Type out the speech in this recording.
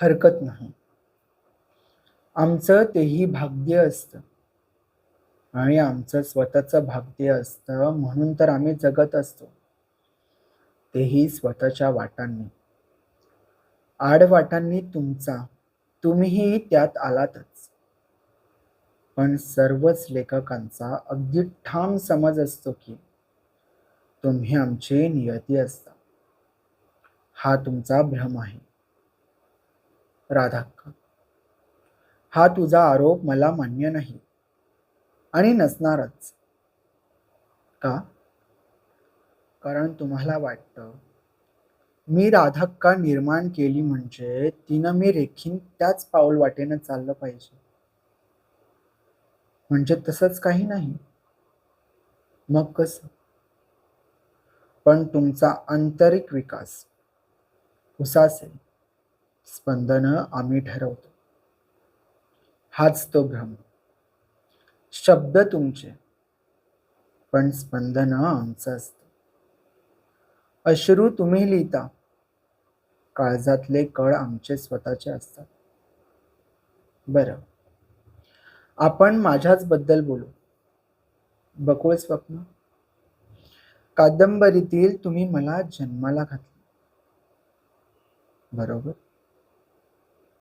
हरकत नाही. आमचं तेही भाग्य असतं. आणि आमचं स्वतःचं भाग्य असतं म्हणून तर आम्ही जगत असतो. तेही स्वतःच्या वाटांनी. आडवाटांनी तुमचा. तुम्हीही त्यात आलातच. पण सर्वच लेखकांचा अगदी ठाम समज असतो की तुम्ही आमचे नियती असता. हा तुमचा भ्रम आहे. राधाक्का. हा तुझा आरोप मला मान्य नाही. आणि नसणारच. का? कारण तुम्हाला वाटतं मी राधाक्का निर्माण केली म्हणजे तिनं मी रेखीन त्याच पाऊल वाटेनं चाललं पाहिजे. म्हणजे तसंच काही नाही. मग कसं? पण तुमचा आंतरिक विकास उसासेल स्पंदनं आम्ही ठरवतो. हाच तो भ्रम. शब्द तुमचे पण स्पंदनं आमचं असतं. अश्रू तुम्ही लिहिता काळजातले कळ आमचे स्वतःचे असतात. बरं आपण माझ्याच बद्दल बोलू. बकुळ स्वप्न. कादंबरीतील तुम्ही मला जन्माला घातले. बरोबर?